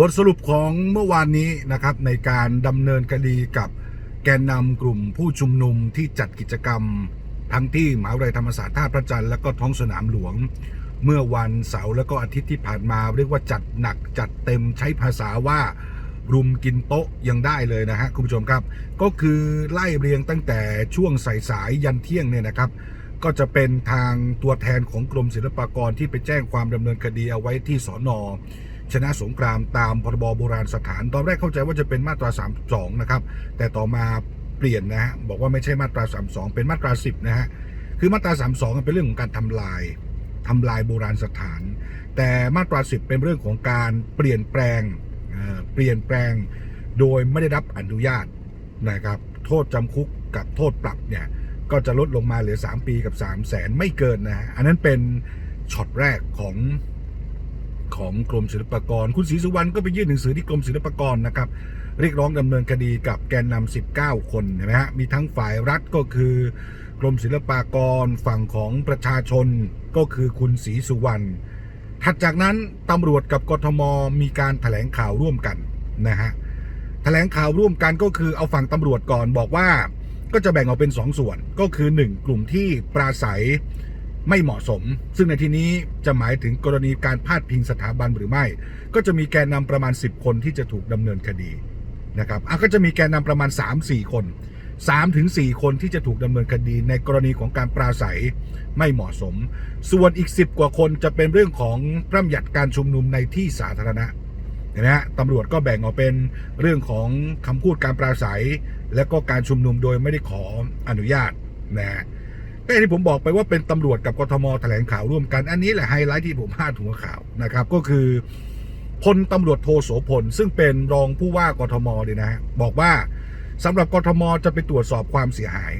บทสรุปของเมื่อวานนี้นะครับในการดำเนินคดีกับแกนนำกลุ่มผู้ชุมนุมที่จัดกิจกรรม ทั้งที่มหาวิทยาลัยธรรมศาสตร์ท่าพระจันทร์และก็ท้องสนามหลวง เมื่อวันเสาร์และก็อาทิตย์ที่ผ่านมา เรียกว่าจัดหนักจัดเต็มใช้ภาษาว่ารุมกินโต๊ะยังได้เลยนะฮะคุณผู้ชมครับ ก็คือไล่เรียงตั้งแต่ช่วงสายๆยันเที่ยงเนี่ยนะครับ ก็จะเป็นทางตัวแทนของกรมศิลปากรที่ไปแจ้งความดำเนินคดีเอาไว้ที่สอนอ ชนะสงครามตามพรบโบราณสถาน ตอนแรกเข้าใจว่าจะเป็นมาตรา 32 นะครับ แต่ต่อมาเปลี่ยนนะฮะบอกว่าไม่ใช่มาตรา 32 เป็นมาตรา 10 นะฮะคือมาตรา 32มันเป็นเรื่องของการทำลายทำลายโบราณสถาน แต่มาตรา 10 เป็นเรื่องของการเปลี่ยนแปลงเอ่อเปลี่ยนแปลงโดยไม่ได้รับอนุญาตนะครับโทษจำคุกกับโทษปรับเนี่ยก็จะลดลงมาเหลือ 3 ปีกับ 3 0 0แสนไม่เกินนะฮะอันนั้นเป็นช็อตแรกของ ของกรมศิลปากร คุณศรีสุวรรณก็ไปยื่นหนังสือที่กรมศิลปากรนะครับ เรียกร้องดำเนินคดีกับแกนนำ19 คนเห็นไหมฮะมีทั้งฝ่ายรัฐก็คือกรมศิลปากรฝั่งของประชาชนก็คือคุณศรีสุวรรณถัดจากนั้นตำรวจกับกทมมีการแถลงข่าวร่วมกันนะฮะแถลงข่าวร่วมกันก็คือเอาฝั่งตำรวจก่อนบอกว่าก็จะแบ่งออกเป็น 2ส่วนก็คือ 1 กลุ่มที่ปราศัย ไม่เหมาะสม ซึ่งในที่นี้จะหมายถึงกรณีการพาดพิงสถาบันหรือไม่ ก็จะมีแกนนำประมาณ 10 คนที่จะถูกดำเนินคดีนะครับอะก็จะมีแกนนำประมาณ 3-4 คน3ถึง4คนที่จะถูกดำเนินคดีในกรณีของการปราศัยไม่เหมาะสม ส่วนอีก 10 กว่าคนจะเป็นเรื่องของพร่ำหยัดการชุมนุมในที่สาธารณะเห็นไหมฮะตำรวจก็แบ่งออกเป็นเรื่องของคำพูดการปราศัย และก็การชุมนุมโดยไม่ได้ขออนุญาตนะฮะ แต่ที่ผมบอกไปว่าเป็นตำรวจกับกทมแถลงข่าวร่วมกัน อันนี้แหละไฮไลท์ที่ผมพาดหัวข่าวนะครับ ก็คือพลตำรวจโทโสพล ซึ่งเป็นรองผู้ว่ากทมเลยนะฮะบอกว่าสำหรับกทมจะไปตรวจสอบความเสียหาย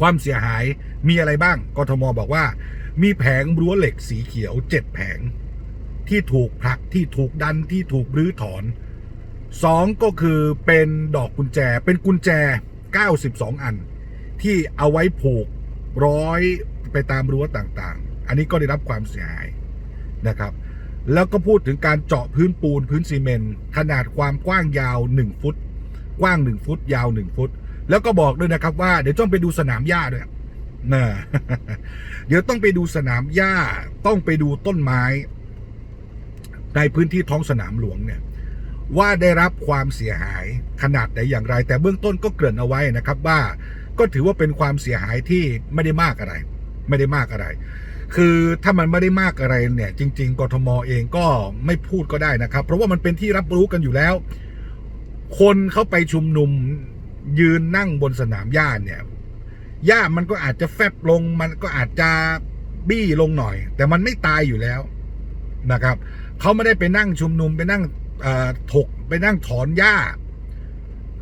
ความเสียหายมีอะไรบ้างกทมบอกว่า มีแผงรั้วเหล็กสีเขียวเจ็ดแผง ที่ถูกผลักที่ถูกดันที่ถูกรื้อถอนสองก็คือเป็นดอกกุญแจเป็นกุญแจ 92 อัน ที่เอาไว้ผูกร้อยไปตามรั้วต่างๆ อันนี้ก็ได้รับความเสียหายนะครับ แล้วก็พูดถึงการเจาะพื้นปูนพื้นซีเมนต์ขนาดความกว้างยาว 1 ฟุต กว้าง 1 ฟุต ยาว 1 ฟุต แล้วก็บอกด้วยนะครับว่าเดี๋ยวต้องไปดูสนามหญ้าด้วยนะเดี๋ยวต้องไปดูสนามหญ้าต้องไปดูต้นไม้ ในพื้นที่ท้องสนามหลวงเนี่ยว่าได้รับความเสียหายขนาดไหนอย่างไร แต่เบื้องต้นก็เกริ่นเอาไว้นะครับว่า ก็ถือว่าเป็นความเสียหายที่ไม่ได้มากอะไร ไม่ได้มากอะไร คือถ้ามันไม่ได้มากอะไรเนี่ย จริง ๆกทมเองก็ไม่พูดก็ได้นะครับ เพราะว่ามันเป็นที่รับรู้กันอยู่แล้ว คนเข้าไปชุมนุมยืนนั่งบนสนามหญ้าเนี่ยหญ้ามันก็อาจจะแฟบลง มันก็อาจจะบี้ลงหน่อย แต่มันไม่ตายอยู่แล้วนะครับเขาไม่ได้ไปนั่งชุมนุมไปนั่งถกไปนั่งถอนหญ้า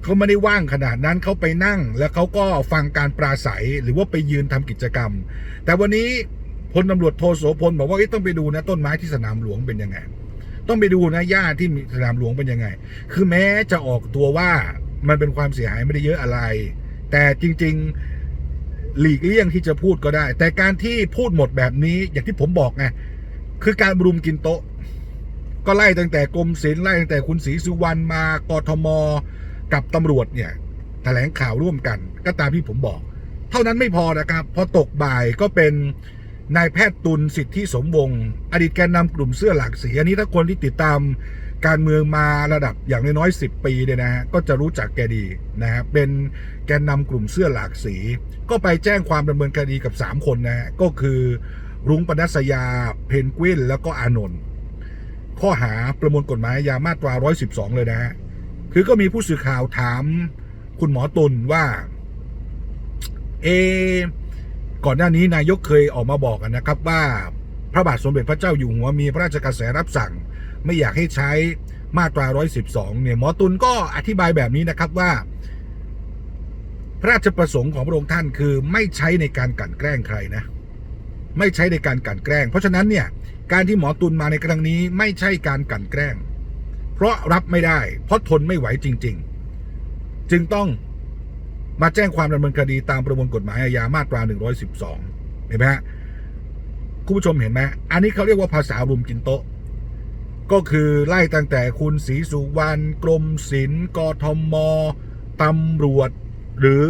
เขาไม่ได้ว่างขนาดนั้นเขาไปนั่ง แล้วเขาก็ฟังการปราศัยหรือว่าไปยืนทำกิจกรรม แต่วันนี้พลตำรวจโทโสพลบอกว่าต้องไปดูนะต้นไม้ที่สนามหลวงเป็นยังไง ต้องไปดูนะหญ้าที่สนามหลวงเป็นยังไง คือแม้จะออกตัวว่ามันเป็นความเสียหายไม่ได้เยอะอะไร แต่จริง ๆหลีกเลี่ยงที่จะพูดก็ได้ แต่การที่พูดหมดแบบนี้อย่างที่ผมบอกไงคือการรุมกินโต๊ะ ก็ไล่ตั้งแต่กรมศิลป์ไล่ตั้งแต่คุณศรีสุวรรณมากทม กับตำรวจเนี่ยแถลงข่าวร่วมกัน ก็ตามที่ผมบอก เท่านั้นไม่พอนะครับ พอตกบ่ายก็เป็นนายแพทย์ตุลสิทธิสมวงศ์อดีตแกนนำกลุ่มเสื้อหลากสีอันนี้ถ้าคนที่ติดตามการเมืองมาระดับอย่างน้อยๆ10 ปีเนี่ยนะฮะก็จะรู้จักแกดีนะฮะเป็นแกนนำกลุ่มเสื้อหลากสี ก็ไปแจ้งความดำเนินคดีกับ 3 คนนะฮะก็คือรุ้งปนัสยา เพนกวินแล้วก็อานนท์ข้อหาประมวลกฎหมายอาญามาตรา 112 เลยนะฮะ คือก็มีผู้สื่อข่าวถามคุณหมอตุลว่า เอ ก่อนหน้านี้นายกเคยออกมาบอกนะครับ ว่าพระบาทสมเด็จพระเจ้าอยู่หัวมีพระราชกระแสรับสั่ง ไม่อยากให้ใช้มาตรา 112 เนี่ยหมอตุลก็อธิบายแบบนี้นะครับว่า พระราชประสงค์ของพระองค์ท่านคือไม่ใช้ในการกลั่นแกล้งใครนะ ไม่ใช้ในการกลั่นแกล้ง เพราะฉะนั้นเนี่ยการที่หมอตุลมาในครั้งนี้ไม่ใช่การกลั่นแกล้ง ราะรับไม่ได้ เพราะทนไม่ไหวจริง ๆ จึงต้องมาแจ้งความดำเนินคดีตามประมวลกฎหมายอาญามาตรา 112 เห็นไหมฮะคุณผู้ชมเห็นไหมอันนี้เขาเรียกว่าภาษารุมกินโต๊ะกก็คือไล่ตั้งแต่คุณศรีสุวรรณกรมศิลป์กทมตำรวจ หรือ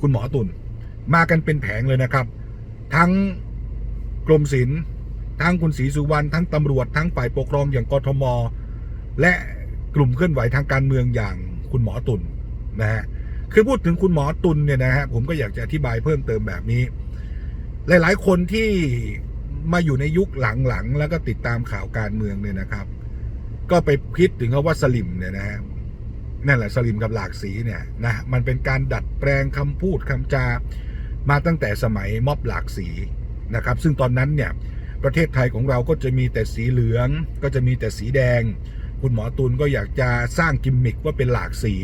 คุณหมอตุลมากันเป็นแผงเลยนะครับ ทั้งกรมศิลป์ทั้งคุณศรีสุวรรณทั้งตำรวจทั้งฝ่ายปกครองอย่างกทม และกลุ่มเคลื่อนไหวทางการเมืองอย่างคุณหมอตุลนะฮะคือพูดถึงคุณหมอตุลเนี่ยนะฮะผมก็อยากจะอธิบายเพิ่มเติมแบบนี้ หลาย ๆ คนที่มาอยู่ในยุคหลังๆแล้วก็ติดตามข่าวการเมืองเนี่ยนะครับ ก็ไปคิดถึงคำว่าสลิมเนี่ยนะฮะนั่นแหละสลิมกับหลากสีเนี่ยนะมันเป็นการดัดแปลงคำพูดคำจามาตั้งแต่สมัยม็อบหลากสีนะครับ ซึ่งตอนนั้นเนี่ยประเทศไทยของเราก็จะมีแต่สีเหลือง ก็จะมีแต่สีแดง คุณหมอตุลก็อยากจะสร้างกิมมิคว่าเป็นหลากสี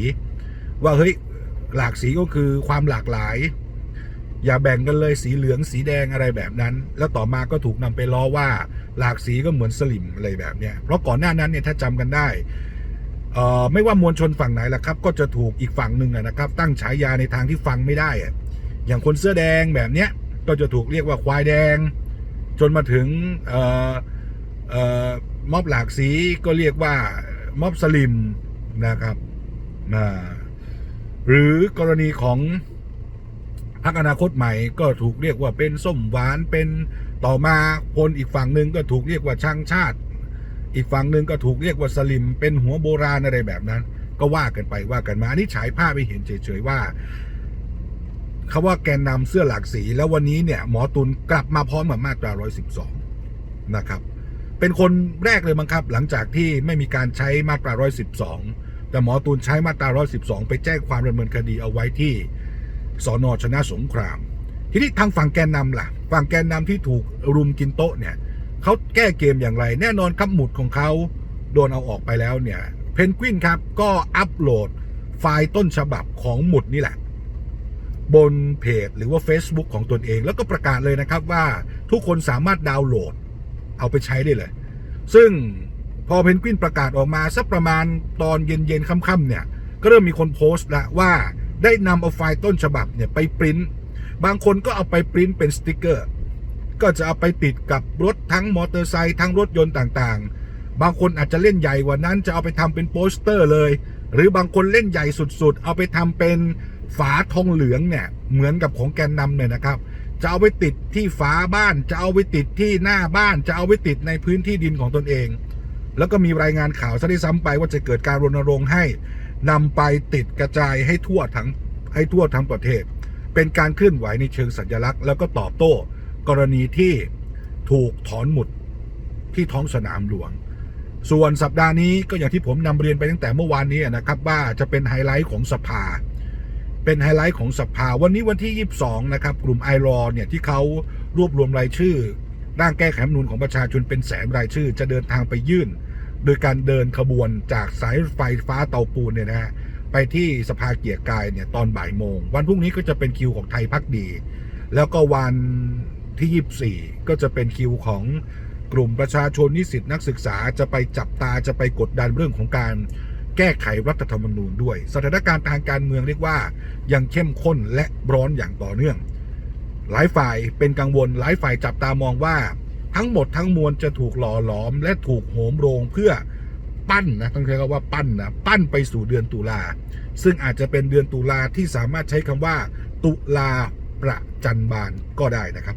ว่าเฮ้ยหลากสีก็คือความหลากหลาย อย่าแบ่งกันเลยสีเหลืองสีแดงอะไรแบบนั้น แล้วต่อมาก็ถูกนำไปล้อว่าหลากสีก็เหมือนสลิมอะไรแบบเนี้ยเพราะก่อนหน้านั้นเนี่ยถ้าจำกันได้ไม่ว่ามวลชนฝั่งไหนล่ะครับ ก็จะถูกอีกฝั่งหนึ่งนะครับ ตั้งฉายาในทางที่ฟังไม่ได้อย่างคนเสื้อแดงแบบเนี้ยก็จะถูกเรียกว่าควายแดง จนมาถึงเม็อบหลากสีก็เรียกว่าม็อบสลิมนะครับหรือกรณีของพรรคอนาคตใหม่ก็ถูกเรียกว่าเป็นส้มหวานเป็นต่อมาคนอีกฝั่งหนึ่งก็ถูกเรียกว่าช่างชาติ อีกฝั่งหนึ่งก็ถูกเรียกว่าสลิม เป็นหัวโบราณอะไรแบบนั้น ก็ว่ากันไปว่ากันมาอันนี้ฉายภาพไปเห็นเฉยๆว่าคาว่าแกนนำเสื้อหลากสี แล้ววันนี้เนี่ยหมอตุลกลับมาพร้อมกับมาตรา 112 นะครับ เป็นคนแรกเลยมั้งครับ หลังจากที่ไม่มีการใช้มาตรา 112 แต่หมอตุลใช้มาตรา 112 ไปแจ้งความดำเนินคดีเอาไว้ที่สอนอชนะสงคราม ทีนี้ทางฝั่งแกนนำล่ะ ฝั่งแกนนำที่ถูกรุมกินโต๊ะเนี่ยเขาแก้เกมอย่างไร แน่นอนครับหมุดของเขาโดนเอาออกไปแล้วเนี่ยเพนกวินครับก็อัปโหลดไฟล์ต้นฉบับของหมุดนี่แหละ บนเพจหรือว่า Facebook ของตนเอง แล้วก็ประกาศเลยนะครับว่าทุกคนสามารถดาวน์โหลด เอาไปใช้ได้เลย ซึ่งพอเพนกวินประกาศออกมาสักประมาณตอนเย็นๆค่ำๆเนี่ย ก็เริ่มมีคนโพสต์ล้วว่าได้นำเอาไฟล์ต้นฉบับเนี่ยไปปริ้นบางคนก็เอาไปปริ้นเป็นสติกเกอร์ ก็จะเอาไปติดกับรถทั้งมอเตอร์ไซค์ทั้งรถยนต์ต่างๆ บางคนอาจจะเล่นใหญ่กว่านั้นจะเอาไปทำเป็นโปสเตอร์เลย หรือบางคนเล่นใหญ่สุดๆ เอาไปทำเป็นฝาทองเหลืองเนี่ยเหมือนกับของแกนนำเนี่ยนะครับ จะเอาไปติดที่ฝาบ้าน จะเอาไปติดที่หน้าบ้าน จะเอาไปติดในพื้นที่ดินของตนเอง แล้วก็มีรายงานข่าวซะด้วยซ้ำไปว่าจะเกิดการรณรงค์ให้นำไปติดกระจายให้ทั่วทั้งให้ทั่วทั้งประเทศ เป็นการเคลื่อนไหวในเชิงสัญลักษณ์ แล้วก็ตอบโต้ กรณีที่ถูกถอนหมุดที่ท้องสนามหลวง ส่วนสัปดาห์นี้ก็อย่างที่ผมนำเรียนไปตั้งแต่เมื่อวานนี้นะครับว่าจะเป็นไฮไลท์ของสภา เป็นไฮไลท์ของสภาวันนี้วันที่ 22 นะครับ กลุ่มไอรอเนี่ยที่เขารวบรวมรายชื่อ ร่างแก้ไขรัฐธรรมนูญของประชาชนเป็นแสนรายชื่อ จะเดินทางไปยื่น โดยการเดินขบวนจากสายไฟฟ้าเตาปูนเนี่ยนะฮะไปที่สภาเกียรกายเนี่ยตอนบ่ายโมง วันพรุ่งนี้ก็จะเป็นคิวของไทยพักดี แล้วก็วันที่ 24 ก็จะเป็นคิวของกลุ่มประชาชนนิสิตนักศึกษาจะไปจับตาจะไปกดดันเรื่องของการ แก้ไขรัฐธรรมนูญด้วย สถานการณ์ทางการเมืองเรียกว่ายังเข้มข้นและร้อนอย่างต่อเนื่อง หลายฝ่ายเป็นกังวล หลายฝ่ายจับตามองว่า ทั้งหมดทั้งมวลจะถูกหล่อหลอม และถูกโหมโรงเพื่อปั้นนะต้องใช้คำว่าปั้นนะปั้นไปสู่เดือนตุลาซึ่งอาจจะเป็นเดือนตุลาที่สามารถใช้คำว่า ตุลาประจันบานก็ได้นะครับ